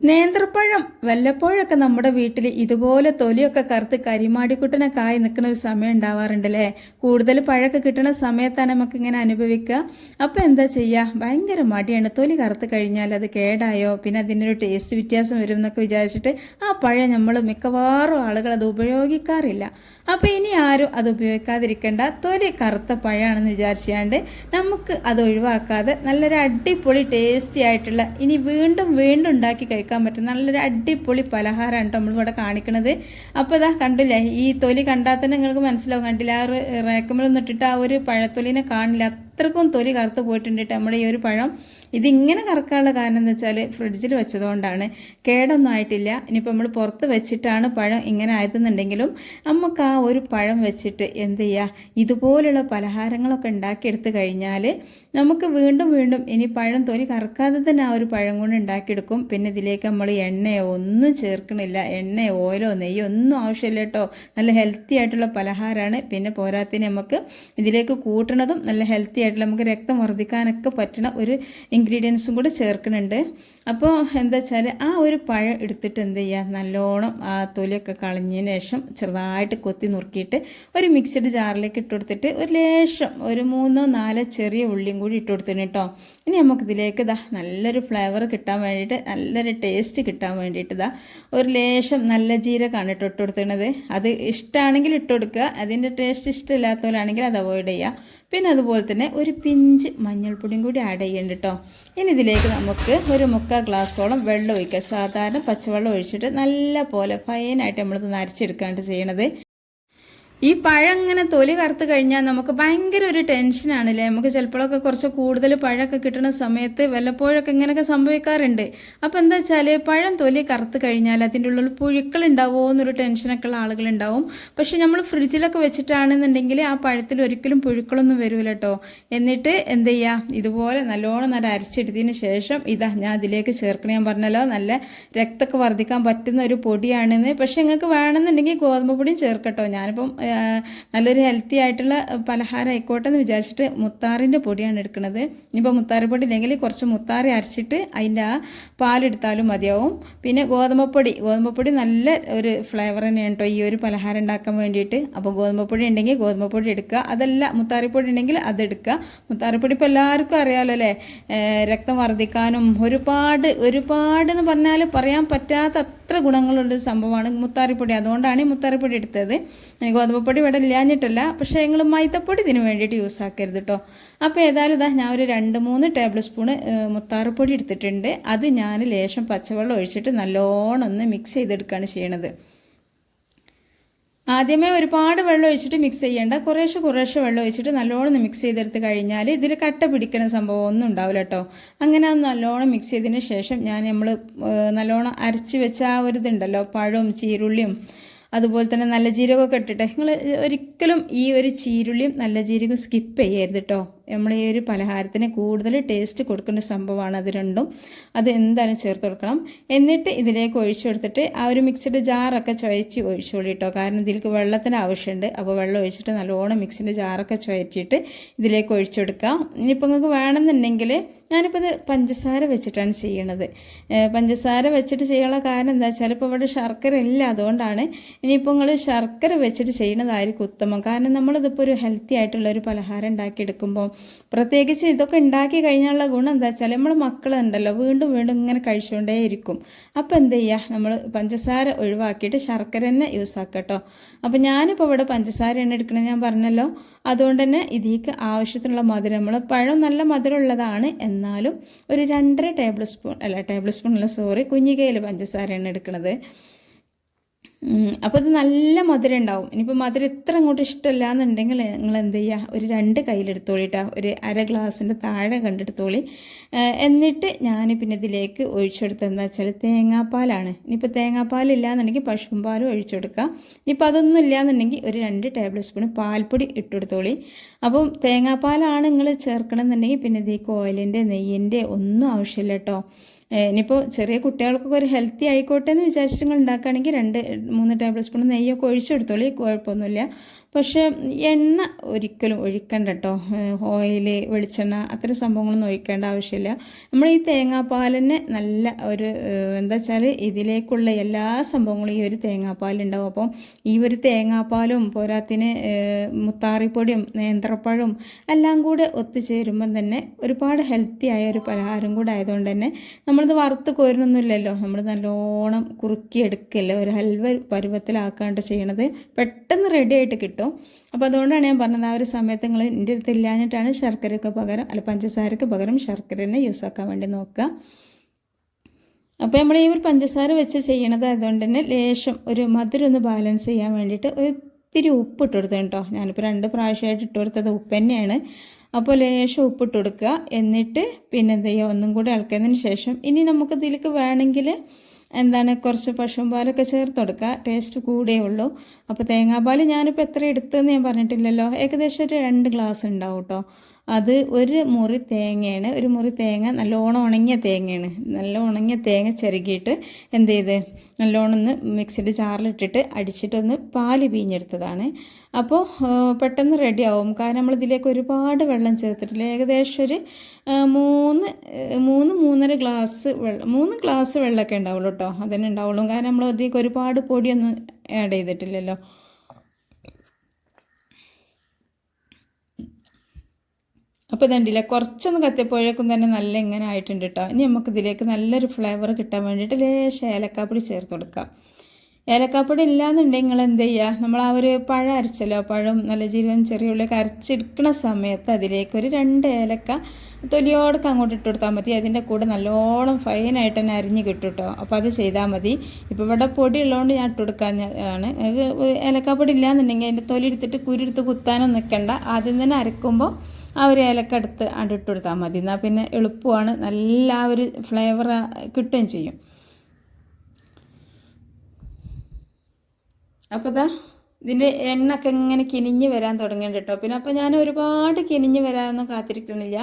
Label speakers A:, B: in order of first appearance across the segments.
A: നേന്ത്രപ്പഴം വല്ലപ്പോഴൊക്കെ നമ്മുടെ വീട്ടിൽ ഇതുപോലെ തൊലിയൊക്കെ കറുത്ത് കരിമാടിക്കുട്ടനൊക്കെ ആയി നിൽക്കുന്ന ഒരു സമയം ഉണ്ടാവാറുണ്ടല്ലേ കൂടുതൽ പഴമൊക്കെ കിട്ടുന്ന സമയത്താണ് നമുക്ക് ഇങ്ങനെ അനുഭവിക്കുക. അപ്പോൾ എന്താ ചെയ്യുക ഭയങ്കര മടിയാണ്. തൊലി കറുത്ത് കഴിഞ്ഞാൽ അത് കേടായോ? പിന്നെ അതിനൊരു ടേസ്റ്റ് വ്യത്യാസം വരും എന്നൊക്കെ വിചാരിച്ചിട്ട് ആ പഴം നമ്മൾ മിക്കവാറും ആളുകൾ അത് ഉപയോഗിക്കാറില്ല. അപ്പോൾ ഇനി ആരും അത് ഉപയോഗിക്കാതിരിക്കേണ്ട. തൊലി കറുത്ത പഴമാണെന്ന് വിചാരിച്ചാണ്ട് നമുക്ക് അത് ഒഴിവാക്കാതെ നല്ലൊരു അടിപൊളി ടേസ്റ്റി ആയിട്ടുള്ള ഇനി വീണ്ടും വീണ്ടും ഉണ്ടാക്കി കഴിക്കാൻ പറ്റും. നല്ലൊരു അടിപൊളി പലഹാരമാണ് കേട്ടോ നമ്മളിവിടെ കാണിക്കണത്. അപ്പോൾ ഇതാ കണ്ടില്ലേ ഈ തൊലി കണ്ടാൽ തന്നെ നിങ്ങൾക്ക് മനസ്സിലാവും. കണ്ടില്ല ആ റേക്കമലൊന്നും ഇട്ടിട്ട് ആ ഒരു പഴത്തൊലിനെ കാണില്ല. അത്രക്കും തൊലി കറുത്ത് പോയിട്ടുണ്ട് നമ്മുടെ ഈ ഒരു പഴം. ഇതിങ്ങനെ കറക്കാനുള്ള കാരണം എന്ന് വെച്ചാൽ ഫ്രിഡ്ജിൽ വെച്ചതുകൊണ്ടാണ്. കേടൊന്നും ആയിട്ടില്ല. ഇനിയിപ്പോൾ നമ്മൾ പുറത്ത് വെച്ചിട്ടാണ് പഴം ഇങ്ങനെ ആയതെന്നുണ്ടെങ്കിലും നമുക്ക് ആ ഒരു പഴം വെച്ചിട്ട് എന്ത് ചെയ്യുക ഇതുപോലുള്ള പലഹാരങ്ങളൊക്കെ ഉണ്ടാക്കിയെടുത്ത് കഴിഞ്ഞാൽ നമുക്ക് വീണ്ടും വീണ്ടും ഇനി പഴം തൊലി കറക്കാതെ തന്നെ ആ ഒരു പഴം കൊണ്ട് ഉണ്ടാക്കിയെടുക്കും. പിന്നെ ഇതിലേക്ക് നമ്മൾ എണ്ണയോ ഒന്നും ചേർക്കണില്ല. എണ്ണയോ ഓയിലോ നെയ്യോ ഒന്നും ആവശ്യമില്ല കേട്ടോ. നല്ല ഹെൽത്തി ആയിട്ടുള്ള പലഹാരമാണ്. പിന്നെ പോരാത്തിന് നമുക്ക് ഇതിലേക്ക് കൂട്ടണതും നല്ല ഹെൽത്തി ആയിട്ടുള്ള നമുക്ക് രക്തം വർദ്ധിക്കാനൊക്കെ പറ്റുന്ന ഒരു ഇൻഗ്രീഡിയൻസും കൂടെ ചേർക്കുന്നുണ്ട്. അപ്പോൾ എന്താ വെച്ചാൽ ആ ഒരു പഴം എടുത്തിട്ട് എന്ത് ചെയ്യുക നല്ലോണം ആ തൊലിയൊക്കെ കളഞ്ഞതിന് ശേഷം ചെറുതായിട്ട് കൊത്തി നുറുക്കിയിട്ട് ഒരു മിക്സഡ് ജാറിലേക്ക് ഇട്ട് കൊടുത്തിട്ട് ഒരു ലേശം ഒരു മൂന്നോ നാലോ ചെറിയ ഉള്ളിയും കൂടി ഇട്ട് കൊടുത്തിന് കേട്ടോ. ഇനി നമുക്കിതിലേക്ക് ഇതാ നല്ലൊരു ഫ്ലേവർ കിട്ടാൻ വേണ്ടിയിട്ട് നല്ലൊരു ടേസ്റ്റ് കിട്ടാൻ വേണ്ടിയിട്ട് ഇതാ ഒരു ലേശം നല്ല ജീരകമാണ് ഇട്ട് ഇട്ട് കൊടുക്കുന്നത് അത് ഇഷ്ടമാണെങ്കിൽ ഇട്ട് കൊടുക്കുക. അതിന്റെ ടേസ്റ്റ് ഇഷ്ടമില്ലാത്തവരാണെങ്കിൽ അത് അവോയ്ഡ് ചെയ്യുക. പിന്നെ അതുപോലെ തന്നെ ഒരു പിഞ്ച് മഞ്ഞൾപ്പൊടിയും കൂടി ആഡ് ചെയ്യേണ്ട കേട്ടോ ഇനി ഇതിലേക്ക് നമുക്ക് ഒരു മുക്കാൽ ഗ്ലാസ്സോളം വെള്ളം ഒഴിക്കുക സാധാരണ പച്ചവെള്ളം ഒഴിച്ചിട്ട് നല്ല പോലെ ഫൈനായിട്ട് നമ്മളിത് നരച്ചെടുക്കാണ്ട് ചെയ്യണത്. ഈ പഴം ഇങ്ങനെ തൊലി കറുത്ത് കഴിഞ്ഞാൽ നമുക്ക് ഭയങ്കര ഒരു ടെൻഷനാണ് അല്ലേ നമുക്ക് ചിലപ്പോഴൊക്കെ കുറച്ച് കൂടുതൽ പഴമൊക്കെ കിട്ടുന്ന സമയത്ത് വല്ലപ്പോഴൊക്കെ ഇങ്ങനെയൊക്കെ സംഭവിക്കാറുണ്ട്. അപ്പോൾ എന്താ വെച്ചാൽ പഴം തൊലി കറുത്ത് കഴിഞ്ഞാൽ അതിന്റെ ഉള്ളിൽ പുഴുക്കൾ ഉണ്ടാവുമോ എന്നൊരു ടെൻഷനൊക്കെ ഉള്ള ആളുകളുണ്ടാവും. പക്ഷെ നമ്മൾ ഫ്രിഡ്ജിലൊക്കെ വെച്ചിട്ടാണെന്നുണ്ടെങ്കിൽ ആ പഴത്തിൽ ഒരിക്കലും പുഴുക്കളൊന്നും വരില്ല കേട്ടോ എന്നിട്ട് എന്ത് ചെയ്യുക ഇതുപോലെ നല്ലോണം നല്ല അരച്ചെടുത്തതിന് ശേഷം ഇതാ ഞാൻ അതിലേക്ക് ചേർക്കണം. ഞാൻ പറഞ്ഞല്ലോ നല്ല രക്തമൊക്കെ വർദ്ധിക്കാൻ പറ്റുന്ന ഒരു പൊടിയാണെന്ന്. പക്ഷെ നിങ്ങൾക്ക് വേണമെന്നുണ്ടെങ്കിൽ ഗോതമ്പ് പൊടിയും ചേർക്കട്ടോ. ഞാനിപ്പം നല്ലൊരു ഹെൽത്തി ആയിട്ടുള്ള പലഹാരം ആയിക്കോട്ടെ എന്ന് വിചാരിച്ചിട്ട് മുത്താറിന്റെ പൊടിയാണ് എടുക്കുന്നത്. ഇനിയിപ്പോൾ മുത്താറി പൊടി ഇല്ലെങ്കിൽ കുറച്ച് മുത്താറി അരച്ചിട്ട് അതിന്റെ ആ പാലെടുത്താലും മതിയാവും. പിന്നെ ഗോതമ്പപ്പൊടി. ഗോതമ്പപ്പൊടി നല്ല ഒരു ഫ്ലേവർ തന്നെയാണ് കേട്ടോ ഈ ഒരു പലഹാരം ഉണ്ടാക്കാൻ വേണ്ടിയിട്ട്. അപ്പോൾ ഗോതമ്പപ്പൊടി ഉണ്ടെങ്കിൽ ഗോതമ്പപ്പൊടി എടുക്കുക. അതല്ല മുത്താറിപ്പൊടി ഉണ്ടെങ്കിൽ അതെടുക്കുക മുത്താറിപ്പൊടി ഇപ്പോൾ എല്ലാവർക്കും അറിയാമല്ലോ അല്ലേ? രക്തം വർദ്ധിക്കാനും ഒരുപാട് ഒരുപാട് എന്ന് പറഞ്ഞാൽ പറയാൻ പറ്റാത്ത അത്ര ഗുണങ്ങളുള്ള സംഭവമാണ് മുത്താറിപ്പൊടി. അതുകൊണ്ടാണ് ഈ മുത്താറിപ്പൊടി എടുത്തത്. ഗോതമ്പൊടി ഇവിടെ ഇല്ലാഞ്ഞിട്ടല്ല. പക്ഷേ ഞങ്ങൾ മൈദപ്പൊടി ഇതിന് വേണ്ടിയിട്ട് യൂസ് ആക്കരുത് കേട്ടോ അപ്പോൾ ഏതായാലും ഇതാ ഞാൻ ഒരു രണ്ട് മൂന്ന് ടേബിൾ സ്പൂണ് മുത്താറിപ്പൊടി എടുത്തിട്ടുണ്ട്. അത് ഞാൻ ലേശം പച്ചവെള്ളം ഒഴിച്ചിട്ട് നല്ലോണം ഒന്ന് മിക്സ് ചെയ്തെടുക്കുകയാണ് ചെയ്യണത്. ആദ്യമേ ഒരുപാട് വെള്ളം ഒഴിച്ചിട്ട് മിക്സ് ചെയ്യേണ്ട. കുറേശ്ശെ കുറേശ്ശെ വെള്ളം ഒഴിച്ചിട്ട് നല്ലോണം മിക്സ് ചെയ്തെടുത്ത് കഴിഞ്ഞാൽ ഇതിൽ കട്ട പിടിക്കുന്ന സംഭവം ഒന്നും ഉണ്ടാവില്ല കേട്ടോ അങ്ങനെ അത് നല്ലോണം മിക്സ് ചെയ്തതിന് ശേഷം ഞാൻ നമ്മൾ നല്ലോണം അരച്ച് വെച്ച ആ ഒരു ഇതുണ്ടല്ലോ പഴവും ചീരുള്ളിയും അതുപോലെ തന്നെ നല്ല ജീരകമൊക്കെ ഇട്ടിട്ട്. നിങ്ങൾ ഒരിക്കലും ഈ ഒരു ചീരുള്ളിയും നല്ല ജീരകവും സ്കിപ്പ് ചെയ്യരുത് കേട്ടോ നമ്മൾ ഈ ഒരു പലഹാരത്തിന് കൂടുതൽ ടേസ്റ്റ് കൊടുക്കുന്ന സംഭവമാണ് അത് രണ്ടും. അത് എന്തായാലും ചേർത്ത് കൊടുക്കണം. എന്നിട്ട് ഇതിലേക്ക് ഒഴിച്ചു കൊടുത്തിട്ട് ആ ഒരു മിക്സിയുടെ ജാറൊക്കെ ചുഴച്ച് ഒഴിച്ചോളി കേട്ടോ കാരണം ഇതിലേക്ക് വെള്ളത്തിന് ആവശ്യമുണ്ട്. അപ്പോൾ വെള്ളം ഒഴിച്ചിട്ട് നല്ലോണം മിക്സിന്റെ ജാറൊക്കെ ചുഴറ്റിയിട്ട് ഇതിലേക്ക് ഒഴിച്ചു കൊടുക്കാം ഇനിയിപ്പോൾ നിങ്ങൾക്ക് വേണമെന്നുണ്ടെങ്കിൽ ഞാനിപ്പോൾ ഇത് പഞ്ചസാര വെച്ചിട്ടാണ് ചെയ്യണത്. പഞ്ചസാര വെച്ചിട്ട് ചെയ്യാനുള്ള കാരണം എന്താ വെച്ചാൽ ഇപ്പോൾ ഇവിടെ ശർക്കര ഇല്ല അതുകൊണ്ടാണ്. ഇനിയിപ്പോൾ നിങ്ങൾ ശർക്കര വെച്ചിട്ട് ചെയ്യുന്നതായിരിക്കും ഉത്തമം. കാരണം നമ്മളിതിപ്പോൾ ഒരു ഹെൽത്തി ആയിട്ടുള്ള ഒരു പലഹാരം ഉണ്ടാക്കിയെടുക്കുമ്പോൾ പ്രത്യേകിച്ച് ഇതൊക്കെ ഉണ്ടാക്കി കഴിഞ്ഞാലുള്ള ഗുണം എന്താ വെച്ചാൽ നമ്മൾ മക്കളുണ്ടല്ലോ വീണ്ടും വീണ്ടും ഇങ്ങനെ കഴിച്ചുകൊണ്ടേയിരിക്കും. അപ്പോൾ എന്ത് ചെയ്യുക നമ്മൾ പഞ്ചസാര ഒഴിവാക്കിയിട്ട് ശർക്കര തന്നെ യൂസ് ആക്കുക കേട്ടോ അപ്പോൾ ഞാനിപ്പോൾ ഇവിടെ പഞ്ചസാരയാണ് എടുക്കണത് ഞാൻ പറഞ്ഞല്ലോ. അതുകൊണ്ട് തന്നെ ഇതിക്ക് ആവശ്യത്തിനുള്ള മധുരം നമ്മൾ പഴം നല്ല മധുരമുള്ളതാണ് എന്നാലും ഒരു രണ്ടര ടേബിൾ സ്പൂൺ അല്ല ടേബിൾ സ്പൂൺ അല്ല സോറി കുഞ്ഞിക്കയിൽ പഞ്ചസാരയാണ് എടുക്കുന്നത് അപ്പോൾ ഇത് നല്ല മധുരം ഉണ്ടാവും. ഇനിയിപ്പോൾ മധുരം ഇത്ര അങ്ങോട്ട് ഇഷ്ടമല്ല എന്നുണ്ടെങ്കിൽ നിങ്ങൾ എന്ത് ചെയ്യുക ഒരു രണ്ട് കയ്യിലെടുത്തോളിട്ടാ ഒരു അര ഗ്ലാസിന്റെ താഴെ കണ്ടെടുത്തോളി. എന്നിട്ട് ഞാൻ പിന്നെ ഇതിലേക്ക് ഒഴിച്ചെടുത്തത് എന്താ വെച്ചാൽ തേങ്ങാപ്പാലാണ്. ഇനിയിപ്പോൾ തേങ്ങാപ്പാലില്ല എന്നുണ്ടെങ്കിൽ പശുവും പാലും ഒഴിച്ചു കൊടുക്കുക ഇനിയിപ്പോൾ അതൊന്നും ഇല്ല എന്നുണ്ടെങ്കിൽ ഒരു രണ്ട് ടേബിൾ സ്പൂൺ പാൽപ്പൊടി ഇട്ടെടുത്തോളി. അപ്പം തേങ്ങാപ്പാലാണ് നിങ്ങൾ ചേർക്കണം എന്നുണ്ടെങ്കിൽ പിന്നെ ഇതിലേക്ക് ഓയിലിന്റെ നെയ്യിന്റെ ഒന്നും ആവശ്യമില്ല കേട്ടോ. ഇനിയിപ്പോൾ ചെറിയ കുട്ടികൾക്കൊക്കെ ഒരു ഹെൽത്തി ആയിക്കോട്ടെ എന്ന് വിചാരിച്ചിട്ട് നിങ്ങൾ ഉണ്ടാക്കുകയാണെങ്കിൽ രണ്ട് മൂന്ന് ടേബിൾ സ്പൂൺ നെയ്യൊക്കെ ഒഴിച്ചെടുത്തോളി കുഴപ്പമൊന്നുമില്ല. പക്ഷേ എണ്ണ ഒരിക്കലും ഒഴിക്കണ്ട കേട്ടോ ഓയിൽ വെളിച്ചെണ്ണ അത്തരം സംഭവങ്ങളൊന്നും ഒഴിക്കേണ്ട ആവശ്യമില്ല. നമ്മൾ ഈ തേങ്ങാപ്പാലിനെ നല്ല ഒരു എന്താ വെച്ചാൽ ഇതിലേക്കുള്ള എല്ലാ സംഭവങ്ങളും ഈ ഒരു തേങ്ങാപ്പാലുണ്ടാവും അപ്പോൾ ഈ ഒരു തേങ്ങാപ്പാലും പോരാത്തിന് മുത്താറിപ്പൊടിയും നേന്ത്രപ്പഴവും എല്ലാം കൂടെ ഒത്തുചേരുമ്പം തന്നെ ഒരുപാട് ഹെൽത്തി ആയ ഒരു പലഹാരം കൂടെ ആയതുകൊണ്ട് തന്നെ നമ്മളിത് വറുത്ത് കോരുന്നൊന്നുമില്ലല്ലോ. നമ്മൾ നല്ലോണം കുറുക്കിയെടുക്കല്ലേ? ഒരു ഹൽവ പരുവത്തിലാക്കാണ്ട് ചെയ്യണത് പെട്ടെന്ന് റെഡി ആയിട്ട് കിട്ടും. അപ്പോൾ അതുകൊണ്ടാണ് ഞാൻ പറഞ്ഞത് ആ ഒരു സമയത്ത് നിങ്ങൾ എന്റെ അടുത്ത് ഇല്ലാഞ്ഞിട്ടാണ് ശർക്കരയ്ക്ക് പകരം അല്ല പഞ്ചസാരക്ക് പകരം ശർക്കര തന്നെ യൂസ് ആക്കാൻ വേണ്ടി നോക്കുക. അപ്പോൾ നമ്മൾ ഈ ഒരു പഞ്ചസാര വെച്ച് ചെയ്യണത് അതുകൊണ്ട് തന്നെ ലേശം ഒരു മധുരം ഒന്ന് ബാലൻസ് ചെയ്യാൻ വേണ്ടിയിട്ട് ഒത്തിരി ഉപ്പ് ഇട്ട് കൊടുത്തത് കേട്ടോ. ഞാനിപ്പോൾ രണ്ട് പ്രാവശ്യമായിട്ട് ഇട്ട് കൊടുത്തത് ഉപ്പ് തന്നെയാണ്. അപ്പോൾ ലേശം ഉപ്പിട്ട് കൊടുക്കുക. എന്നിട്ട് പിന്നെ എന്ത് ചെയ്യുക ഒന്നും കൂടി ഇളക്കിയതിന് ശേഷം ഇനി നമുക്ക് ഇതിലേക്ക് വേണമെങ്കിൽ എന്താണ് കുറച്ച് പശുവും പാലൊക്കെ ചേർത്ത് കൊടുക്കുക. ടേസ്റ്റ് കൂടേ ഉള്ളൂ. അപ്പോൾ തേങ്ങാപ്പാൽ ഞാനിപ്പോൾ എത്ര എടുത്തതെന്ന് ഞാൻ പറഞ്ഞിട്ടില്ലല്ലോ. ഏകദേശം ഒരു രണ്ട് ഗ്ലാസ് ഉണ്ടാവും കേട്ടോ അത് ഒരു മുറി തേങ്ങയാണ്. ഒരു മുറി തേങ്ങ നല്ലോണം ഉണങ്ങിയ തേങ്ങയാണ്. നല്ല ഉണങ്ങിയ തേങ്ങ ചിരകിയിട്ട് എന്ത് ചെയ്ത് നല്ലോണം ഒന്ന് മിക്സിന്റെ ജാറിലിട്ടിട്ട് അടിച്ചിട്ടൊന്ന് പാൽ പീഞ്ഞെടുത്തതാണ്. അപ്പോൾ പെട്ടെന്ന് റെഡി ആവും കാരണം നമ്മൾ ഇതിലേക്ക് ഒരുപാട് വെള്ളം ചേർത്തിട്ടില്ല. ഏകദേശം ഒരു മൂന്ന് മൂന്ന് മൂന്നര ഗ്ലാസ് വെള്ളം മൂന്ന് ഗ്ലാസ് വെള്ളമൊക്കെ ഉണ്ടാവുള്ളൂ കേട്ടോ. അതന്നെ ഉണ്ടാവുള്ളൂ. കാരണം നമ്മൾ അതിലേക്ക് ഒരുപാട് പൊടിയൊന്നും ആഡ് ചെയ്തിട്ടില്ലല്ലോ. അപ്പോൾ ഇതുണ്ടല്ലേ കുറച്ചൊന്ന് കത്തിയപ്പോഴേക്കും തന്നെ നല്ല ഇങ്ങനെ ആയിട്ടുണ്ട് കേട്ടോ ഇനി നമുക്ക് ഇതിലേക്ക് നല്ലൊരു ഫ്ലേവർ കിട്ടാൻ വേണ്ടിയിട്ട് ലേശം ഏലക്കാപ്പൊടി ചേർത്ത് കൊടുക്കാം. ഏലക്കാപ്പൊടി ഇല്ലാന്നുണ്ടെങ്കിൽ നിങ്ങൾ എന്ത് ചെയ്യുക നമ്മൾ ആ ഒരു പഴം അരച്ചല്ലോ പഴം നല്ല ജീരകം ചെറിയ ഉള്ളിയൊക്കെ അരച്ചെടുക്കുന്ന സമയത്ത് അതിലേക്ക് ഒരു രണ്ട് ഏലക്ക തൊലിയോടൊക്കെ അങ്ങോട്ട് ഇട്ട് കൊടുത്താൽ മതി. അതിന്റെ കൂടെ നല്ലോണം ഫൈനായിട്ട് തന്നെ അരിഞ്ഞ് കിട്ടും കേട്ടോ അപ്പോൾ അത് ചെയ്താൽ മതി. ഇപ്പോൾ ഇവിടെ പൊടി ഉള്ളതുകൊണ്ട് ഞാൻ ഇട്ട് കൊടുക്കാൻ ആണ് ഏലക്കാപ്പൊടി ഇല്ലാന്നുണ്ടെങ്കിൽ അതിന്റെ തൊലി എടുത്തിട്ട് കുരുടുത്ത് കുത്താനും നിൽക്കണ്ട. ആദ്യം തന്നെ അരക്കുമ്പോൾ ആ ഒരു ഏലക്ക അടിട്ട് കൊടുത്താൽ മതി. എന്നാൽ പിന്നെ എളുപ്പമാണ്. നല്ല ആ ഒരു ഫ്ലേവർ കിട്ടുകയും ചെയ്യും. അപ്പോൾ ഇതാ ഇതിന്റെ എണ്ണൊക്കെ ഇങ്ങനെ കിനിഞ്ഞ് വരാൻ തുടങ്ങിയിട്ടുണ്ട് കേട്ടോ. പിന്നെ അപ്പോൾ ഞാൻ ഒരുപാട് കിനിഞ്ഞ് വരാനൊന്നും കാത്തിരിക്കണില്ല.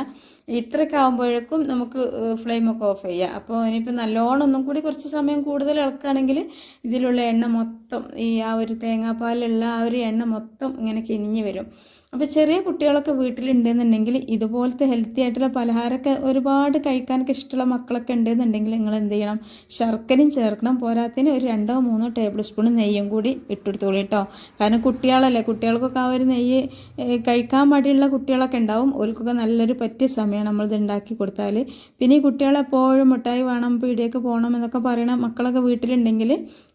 A: ഇത്രയൊക്കെ ആകുമ്പോഴേക്കും നമുക്ക് ഫ്ലെയിമൊക്കെ ഓഫ് ചെയ്യാം. അപ്പോൾ ഇനിയിപ്പോൾ നല്ലോണം ഒന്നും കൂടി കുറച്ച് സമയം കൂടുതൽ ഇളക്കുകയാണെങ്കിൽ ഇതിലുള്ള എണ്ണ മൊത്തം ഈ ആ ഒരു തേങ്ങാപ്പാലുള്ള ആ ഒരു എണ്ണ മൊത്തം ഇങ്ങനെ കിഞ്ഞു വരും. അപ്പോൾ ചെറിയ കുട്ടികളൊക്കെ വീട്ടിലുണ്ടെന്നുണ്ടെങ്കിൽ ഇതുപോലത്തെ ഹെൽത്തി ആയിട്ടുള്ള പലഹാരമൊക്കെ ഒരുപാട് കഴിക്കാനൊക്കെ ഇഷ്ടമുള്ള മക്കളൊക്കെ ഉണ്ടെന്നുണ്ടെങ്കിൽ നിങ്ങൾ എന്ത് ചെയ്യണം? ശർക്കരയും ചേർക്കണം. പോരാത്തതിന് ഒരു രണ്ടോ മൂന്നോ ടേബിൾ സ്പൂൺ നെയ്യും കൂടി ഇട്ടെടുത്തോളൂ കേട്ടോ. കാരണം കുട്ടികളല്ലേ കുട്ടികൾക്കൊക്കെ ആ ഒരു നെയ്യ് കഴിക്കാൻ മടിയുള്ള കുട്ടികളൊക്കെ ഉണ്ടാവും. ഓർക്കൊക്കെ നല്ലൊരു പറ്റിയ സമയമാണ് നമ്മളിത് ഉണ്ടാക്കി കൊടുത്താൽ പിന്നെ ഈ കുട്ടികളെപ്പോഴും മിഠായി വേണം പീടിയൊക്കെ പോകണം എന്നൊക്കെ പറയണ മക്കളൊക്കെ വീട്ടിലുണ്ടെങ്കിൽ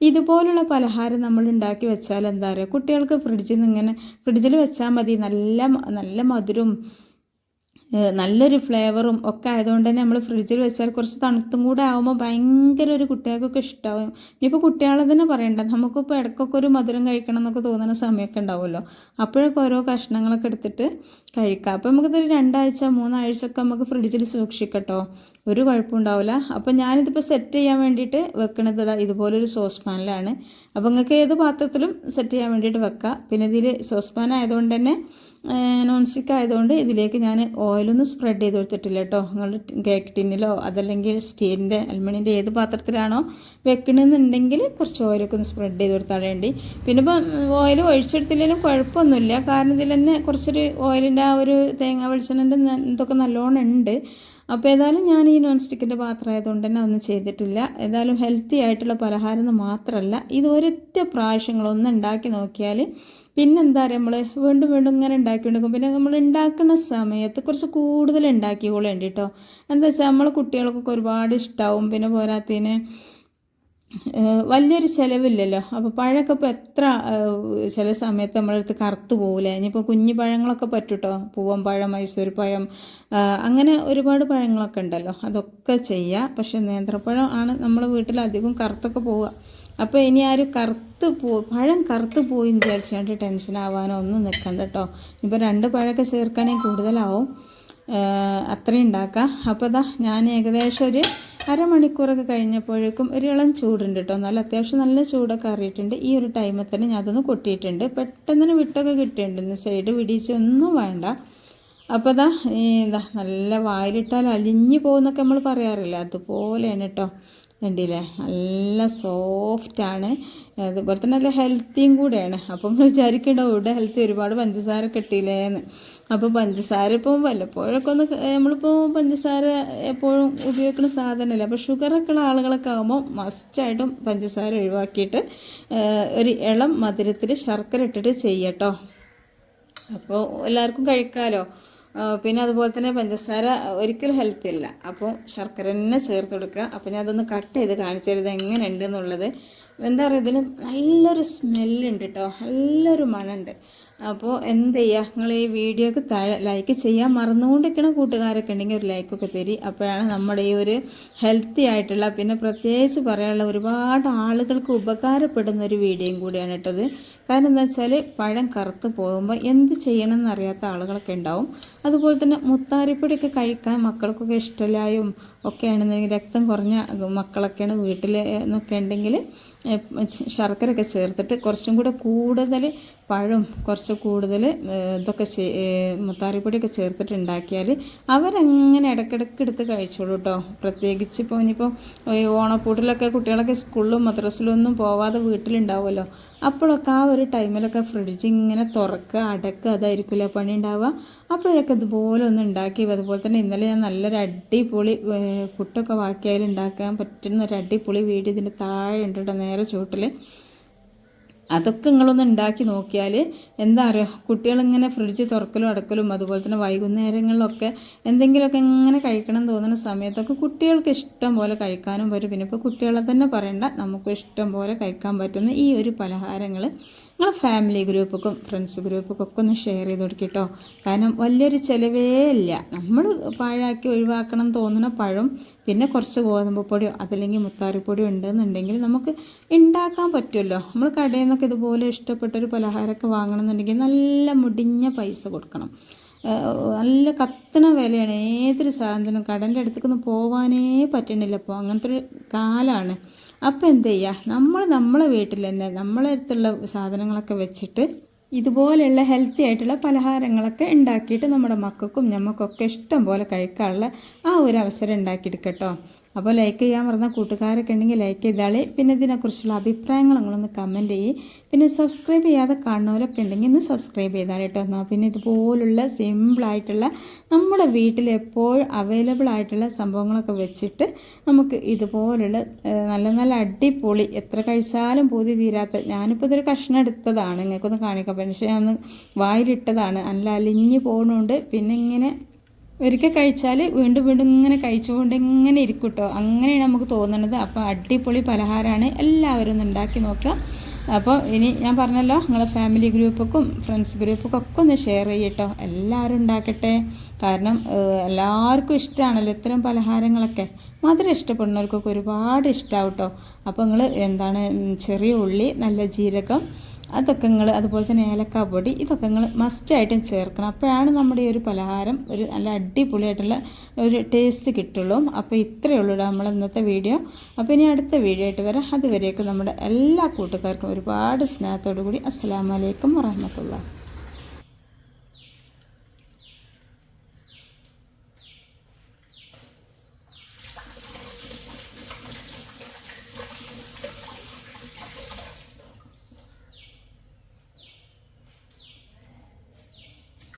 A: ഇതുപോലുള്ള പലഹാരം നമ്മൾ ഉണ്ടാക്കി വെച്ചാൽ എന്താ പറയുക കുട്ടികൾക്ക് ഫ്രിഡ്ജിൽ നിന്ന് ഇങ്ങനെ ഫ്രിഡ്ജിൽ വെച്ചാൽ മതി. നല്ല നല്ല മധുരവും നല്ലൊരു ഫ്ലേവറും ഒക്കെ ആയതുകൊണ്ട് തന്നെ നമ്മൾ ഫ്രിഡ്ജിൽ വെച്ചാൽ കുറച്ച് തണുത്തും കൂടെ ആകുമ്പോൾ ഭയങ്കര ഒരു കുട്ടികൾക്കൊക്കെ ഇഷ്ടമാവും ഇനിയിപ്പോൾ കുട്ടികളെ തന്നെ പറയണ്ട നമുക്കിപ്പോൾ ഇടയ്ക്കൊക്കെ ഒരു മധുരം കഴിക്കണം എന്നൊക്കെ തോന്നുന്ന സമയമൊക്കെ ഉണ്ടാവുമല്ലോ. അപ്പോഴൊക്കെ ഓരോ കഷ്ണങ്ങളൊക്കെ എടുത്തിട്ട് കഴിക്കാം. അപ്പോൾ നമുക്കിതൊരു രണ്ടാഴ്ച മൂന്നാഴ്ച ഒക്കെ നമുക്ക് ഫ്രിഡ്ജിൽ സൂക്ഷിക്കട്ടോ. ഒരു കുഴപ്പമുണ്ടാവില്ല അപ്പോൾ ഞാനിതിപ്പോൾ സെറ്റ് ചെയ്യാൻ വേണ്ടിയിട്ട് വെക്കണത് ഇതുപോലൊരു സോസ് പാനിലാണ്. അപ്പോൾ നിങ്ങൾക്ക് ഏത് പാത്രത്തിലും സെറ്റ് ചെയ്യാൻ വേണ്ടിയിട്ട് വെക്കാം. പിന്നെ ഇതിൽ സോസ് പാൻ ആയതുകൊണ്ട് തന്നെ നോൺ സ്റ്റിക്ക് ആയതുകൊണ്ട് ഇതിലേക്ക് ഞാൻ ഓയിലൊന്നും സ്പ്രെഡ് ചെയ്ത് കൊടുത്തിട്ടില്ല കേട്ടോ നിങ്ങൾ കേക്ക് ടിന്നിലോ അതല്ലെങ്കിൽ സ്റ്റീലിന്റെ അലുമിനിയന്റെ ഏത് പാത്രത്തിലാണോ വെക്കണമെന്നുണ്ടെങ്കിൽ കുറച്ച് ഓയിലൊക്കെ ഒന്ന് സ്പ്രെഡ് ചെയ്ത് കൊടുത്താൽ വേണ്ടി. പിന്നെ ഇപ്പം ഓയിൽ ഒഴിച്ചെടുത്തില്ലെങ്കിലും കുഴപ്പമൊന്നുമില്ല. കാരണം ഇതിൽ തന്നെ കുറച്ചൊരു ഓയിലിന്റെ ആ ഒരു തേങ്ങ വെളിച്ചെണ്ണന്റെ ഇതൊക്കെ നല്ലോണം ഉണ്ട്. അപ്പോൾ ഏതായാലും ഞാൻ ഈ നോൺ സ്റ്റിക്കിന്റെ പാത്രം ആയതുകൊണ്ട് തന്നെ ഒന്നും ചെയ്തിട്ടില്ല. ഏതായാലും ഹെൽത്തി ആയിട്ടുള്ള പലഹാരം എന്ന് മാത്രമല്ല ഇത് ഒരൊറ്റ പ്രാവശ്യങ്ങളൊന്നും ഉണ്ടാക്കി നോക്കിയാൽ പിന്നെന്താ പറയുക നമ്മൾ വീണ്ടും വീണ്ടും ഇങ്ങനെ ഉണ്ടാക്കിക്കൊണ്ടിരിക്കും. പിന്നെ നമ്മൾ ഉണ്ടാക്കുന്ന സമയത്ത് കുറച്ച് കൂടുതൽ ഉണ്ടാക്കിക്കോളേണ്ടി കേട്ടോ എന്താ വെച്ചാൽ നമ്മൾ കുട്ടികൾക്കൊക്കെ ഒരുപാട് ഇഷ്ടമാവും പിന്നെ പോരാത്തതിന് വലിയൊരു ചിലവില്ലല്ലോ. അപ്പോൾ പഴമൊക്കെ ഇപ്പോൾ എത്ര ചില സമയത്ത് നമ്മളടുത്ത് കറുത്ത് പോകില്ല ഇനിയിപ്പോൾ കുഞ്ഞു പഴങ്ങളൊക്കെ പറ്റൂട്ടോ. പൂവൻ പഴം മൈസൂർ പഴം അങ്ങനെ ഒരുപാട് പഴങ്ങളൊക്കെ ഉണ്ടല്ലോ. അതൊക്കെ ചെയ്യുക പക്ഷേ നേന്ത്രപ്പഴം ആണ് നമ്മളെ വീട്ടിൽ അധികം കറുത്തൊക്കെ പോവുക. അപ്പോൾ ഇനി ആരും കറുത്ത് പോ പഴം കറുത്ത് പോയി വിചാരിച്ചുകൊണ്ട് ടെൻഷൻ ആവാനോ ഒന്നും നിൽക്കണ്ട കേട്ടോ ഇപ്പോൾ രണ്ട് പഴമൊക്കെ ചേർക്കാനേ കൂടുതലാവും. അത്രയും ഉണ്ടാക്കാം. അപ്പോൾ ഇതാ ഞാൻ ഏകദേശം ഒരു അരമണിക്കൂറൊക്കെ കഴിഞ്ഞപ്പോഴേക്കും ഒരു ഇളം ചൂടുണ്ട് കേട്ടോ നല്ല അത്യാവശ്യം നല്ല ചൂടൊക്കെ അറിയിട്ടുണ്ട്. ഈ ഒരു ടൈമിൽ തന്നെ ഞാൻ അതൊന്ന് കൊട്ടിയിട്ടുണ്ട്. പെട്ടെന്ന് വിട്ടൊക്കെ കിട്ടിയിട്ടുണ്ട്. സൈഡ് പിടിച്ചൊന്നും വേണ്ട. അപ്പോൾ ഇതാ എന്താ നല്ല വായിലിട്ടാൽ അലിഞ്ഞു പോകുന്നൊക്കെ നമ്മൾ പറയാറില്ല? അതുപോലെയാണ് കേട്ടോ കണ്ടില്ലേ? നല്ല സോഫ്റ്റാണ് അതുപോലെ തന്നെ നല്ല ഹെൽത്തിയും കൂടെയാണ്. അപ്പം നമ്മൾ വിചാരിക്കേണ്ടോ ഇവിടെ ഹെൽത്തി ഒരുപാട് പഞ്ചസാര കിട്ടിയില്ലേന്ന് അപ്പോൾ പഞ്ചസാര ഇപ്പോൾ വല്ലപ്പോഴൊക്കെ ഒന്ന് നമ്മളിപ്പോൾ പഞ്ചസാര എപ്പോഴും ഉപയോഗിക്കുന്ന സാധനമല്ല അപ്പോൾ ഷുഗറൊക്കെ ഉള്ള ആളുകളൊക്കെ ആകുമ്പോൾ മസ്റ്റായിട്ടും പഞ്ചസാര ഒഴിവാക്കിയിട്ട് ഒരു ഇളം മധുരത്തിൽ ശർക്കര ഇട്ടിട്ട് ചെയ്യട്ടോ. അപ്പോൾ എല്ലാവർക്കും കഴിക്കാമല്ലോ പിന്നെ അതുപോലെ തന്നെ പഞ്ചസാര ഒരിക്കലും ഹെൽത്തി അല്ല. അപ്പോൾ ശർക്കര തന്നെ ചേർത്ത് കൊടുക്കുക. അപ്പോൾ ഞാൻ അതൊന്ന് കട്ട് ചെയ്ത് കാണിച്ചു തരുന്നത് എങ്ങനെയുണ്ട് എന്നുള്ളത്. എന്താ പറയുക ഇതിന് നല്ലൊരു സ്മെല്ലുണ്ട് കേട്ടോ നല്ലൊരു മണമുണ്ട്. അപ്പോൾ എന്ത് ചെയ്യുക നിങ്ങൾ ഈ വീഡിയോക്ക് താഴെ ലൈക്ക് ചെയ്യാൻ മറന്നുകൊണ്ടിരിക്കണ കൂട്ടുകാരൊക്കെ ഉണ്ടെങ്കിൽ ഒരു ലൈക്കൊക്കെ തരി. അപ്പോഴാണ് നമ്മുടെ ഈ ഒരു ഹെൽത്തി ആയിട്ടുള്ള പിന്നെ പ്രത്യേകിച്ച് പറയാനുള്ള ഒരുപാട് ആളുകൾക്ക് ഉപകാരപ്പെടുന്ന ഒരു വീഡിയോയും കൂടിയാണ് കേട്ടത് കാരണം എന്താ വെച്ചാൽ പഴം കറുത്ത് പോകുമ്പോൾ എന്ത് ചെയ്യണം എന്നറിയാത്ത ആളുകളൊക്കെ ഉണ്ടാവും. അതുപോലെ തന്നെ മുത്താരിപ്പൊടിയൊക്കെ കഴിക്കാൻ മക്കൾക്കൊക്കെ ഇഷ്ടമില്ലായും ഒക്കെ ആണെന്നുണ്ടെങ്കിൽ രക്തം കുറഞ്ഞ മക്കളൊക്കെയാണ് വീട്ടിൽ എന്നൊക്കെ ഉണ്ടെങ്കിൽ ശർക്കരയൊക്കെ ചേർത്തിട്ട് കുറച്ചും കൂടെ കൂടുതൽ പഴം കുറച്ച് കൂടുതൽ ഇതൊക്കെ മുത്താരിപ്പൊടിയൊക്കെ ചേർത്തിട്ട് ഉണ്ടാക്കിയാൽ അവരങ്ങനെ ഇടയ്ക്കിടയ്ക്ക് എടുത്ത് കഴിച്ചോളൂ കേട്ടോ പ്രത്യേകിച്ച് ഇപ്പോൾ ഇനിയിപ്പോൾ ഓണപ്പൂട്ടിലൊക്കെ കുട്ടികളൊക്കെ സ്കൂളിലും മദ്രസിലും ഒന്നും പോവാതെ വീട്ടിലുണ്ടാവുമല്ലോ. അപ്പോഴൊക്കെ ആ ഒരു ടൈമിലൊക്കെ ഫ്രിഡ്ജ് ഇങ്ങനെ തുറക്കുക അടക്കുക അതായിരിക്കില്ല പണി ഉണ്ടാവുക. അപ്പോഴൊക്കെ ഇതുപോലെ ഒന്ന് ഉണ്ടാക്കി അതുപോലെ തന്നെ ഇന്നലെ ഞാൻ നല്ലൊരു അടിപൊളി പുട്ടൊക്കെ ബാക്കിയായാലും ഉണ്ടാക്കാൻ പറ്റുന്ന ഒരു അടിപൊളി വീട് ഇതിന്റെ താഴെ ഉണ്ട് കേട്ടോ നേരെ ചുവട്ടിൽ അതൊക്കെ നിങ്ങളൊന്ന് ഉണ്ടാക്കി നോക്കിയാൽ എന്താ പറയുക കുട്ടികളിങ്ങനെ ഫ്രിഡ്ജ് തുറക്കലും അടക്കലും അതുപോലെ തന്നെ വൈകുന്നേരങ്ങളിലൊക്കെ എന്തെങ്കിലുമൊക്കെ ഇങ്ങനെ കഴിക്കണം തോന്നുന്ന സമയത്തൊക്കെ കുട്ടികൾക്ക് ഇഷ്ടം പോലെ കഴിക്കാനും വരും പിന്നെ ഇപ്പോൾ കുട്ടികളെ തന്നെ പറയണ്ട നമുക്ക് ഇഷ്ടം പോലെ കഴിക്കാൻ പറ്റുന്ന ഈ ഒരു പലഹാരങ്ങൾ നിങ്ങൾ ഫാമിലി ഗ്രൂപ്പൊക്കെ ഫ്രണ്ട്സ് ഗ്രൂപ്പൊക്കെ ഒക്കെ ഒന്ന് ഷെയർ ചെയ്ത് കൊടുക്കട്ടോ കാരണം വലിയൊരു ചിലവേ ഇല്ല. നമ്മൾ പാഴാക്കി ഒഴിവാക്കണം തോന്നുന്ന പഴം പിന്നെ കുറച്ച് ഗോതമ്പ് പൊടിയോ അതല്ലെങ്കിൽ മുത്താറിപ്പൊടിയോ ഉണ്ടെന്നുണ്ടെങ്കിൽ നമുക്ക് ഉണ്ടാക്കാൻ പറ്റുമല്ലോ നമ്മൾ കടയിൽ നിന്നൊക്കെ ഇതുപോലെ ഇഷ്ടപ്പെട്ടൊരു പലഹാരമൊക്കെ വാങ്ങണമെന്നുണ്ടെങ്കിൽ നല്ല മുടിഞ്ഞ പൈസ കൊടുക്കണം. നല്ല കത്തണ വിലയാണ്. ഏതൊരു സാധനത്തിനും കടന്റെ അടുത്തേക്കൊന്നും പോവാനേ പറ്റണില്ല ഇപ്പോൾ അങ്ങനത്തെ ഒരു കാലമാണ് അപ്പോൾ എന്ത് ചെയ്യുക നമ്മൾ നമ്മളെ വീട്ടിൽ തന്നെ നമ്മളെ അടുത്തുള്ള സാധനങ്ങളൊക്കെ വെച്ചിട്ട് ഇതുപോലെയുള്ള ഹെൽത്തി ആയിട്ടുള്ള പലഹാരങ്ങളൊക്കെ ഉണ്ടാക്കിയിട്ട് നമ്മുടെ മക്കൾക്കും ഞമ്മക്കൊക്കെ ഇഷ്ടം പോലെ കഴിക്കാനുള്ള ആ ഒരു അവസരം ഉണ്ടാക്കിയെടുക്കട്ടോ അപ്പോൾ ലൈക്ക് ചെയ്യാൻ പറഞ്ഞ കൂട്ടുകാരൊക്കെ ഉണ്ടെങ്കിൽ ലൈക്ക് ചെയ്താളി. പിന്നെ ഇതിനെക്കുറിച്ചുള്ള അഭിപ്രായങ്ങൾ നിങ്ങളൊന്ന് കമന്റ് ചെയ്യും. പിന്നെ സബ്സ്ക്രൈബ് ചെയ്യാതെ കാണുന്നവരൊക്കെ ഉണ്ടെങ്കിൽ ഒന്ന് സബ്സ്ക്രൈബ് ചെയ്താൽ കേട്ടോ. എന്നാൽ പിന്നെ ഇതുപോലുള്ള സിമ്പിളായിട്ടുള്ള നമ്മുടെ വീട്ടിൽ എപ്പോഴും അവൈലബിൾ ആയിട്ടുള്ള സംഭവങ്ങളൊക്കെ വെച്ചിട്ട് നമുക്ക് ഇതുപോലുള്ള നല്ല നല്ല അടിപൊളി എത്ര കഴിച്ചാലും പൂതി തീരാത്ത ഞാനിപ്പോൾ ഇതൊരു കഷ്ണം എടുത്തതാണ്. നിങ്ങൾക്കൊന്ന് കാണിക്കാം. പക്ഷേ ഞാൻ വായിലിട്ടതാണ്. നല്ല അലിഞ്ഞ് പോകുന്നുണ്ട് പിന്നെ ഇങ്ങനെ ഒരിക്കൽ കഴിച്ചാൽ വീണ്ടും വീണ്ടും ഇങ്ങനെ കഴിച്ചുകൊണ്ട് ഇങ്ങനെ ഇരിക്കും കേട്ടോ അങ്ങനെയാണ് നമുക്ക് തോന്നുന്നത്. അപ്പോൾ അടിപൊളി പലഹാരമാണ് എല്ലാവരും ഒന്ന് ഉണ്ടാക്കി നോക്കുക. അപ്പോൾ ഇനി ഞാൻ പറഞ്ഞല്ലോ നിങ്ങളെ ഫാമിലി ഗ്രൂപ്പൊക്കും ഫ്രണ്ട്സ് ഗ്രൂപ്പൊക്കെ ഒക്കെ ഒന്ന് ഷെയർ ചെയ്യട്ടോ. എല്ലാവരും ഉണ്ടാക്കട്ടെ. കാരണം എല്ലാവർക്കും ഇഷ്ടമാണല്ലോ ഇത്തരം പലഹാരങ്ങളൊക്കെ. മധുരം ഇഷ്ടപ്പെടുന്നവർക്കൊക്കെ ഒരുപാട് ഇഷ്ടമാവും കേട്ടോ അപ്പോൾ നിങ്ങൾ എന്താണ് ചെറിയ ഉള്ളി നല്ല ജീരകം അതൊക്കെ നിങ്ങൾ അതുപോലെ തന്നെ ഏലക്ക പൊടി ഇതൊക്കെ നിങ്ങൾ മസ്റ്റായിട്ടും ചേർക്കണം. അപ്പോഴാണ് നമ്മുടെ ഈ ഒരു പലഹാരം ഒരു നല്ല അടിപൊളിയായിട്ടുള്ള ഒരു ടേസ്റ്റ് കിട്ടുള്ളൂ. അപ്പോൾ ഇത്രയേ ഉള്ളൂ നമ്മൾ ഇന്നത്തെ വീഡിയോ അപ്പോൾ ഇനി അടുത്ത വീഡിയോ ആയിട്ട് വരാം. അതുവരെയൊക്കെ നമ്മുടെ എല്ലാ കൂട്ടുകാർക്കും ഒരുപാട് സ്നേഹത്തോടു കൂടി അസ്സാം വലൈക്കും വറഹമത്തുള്ള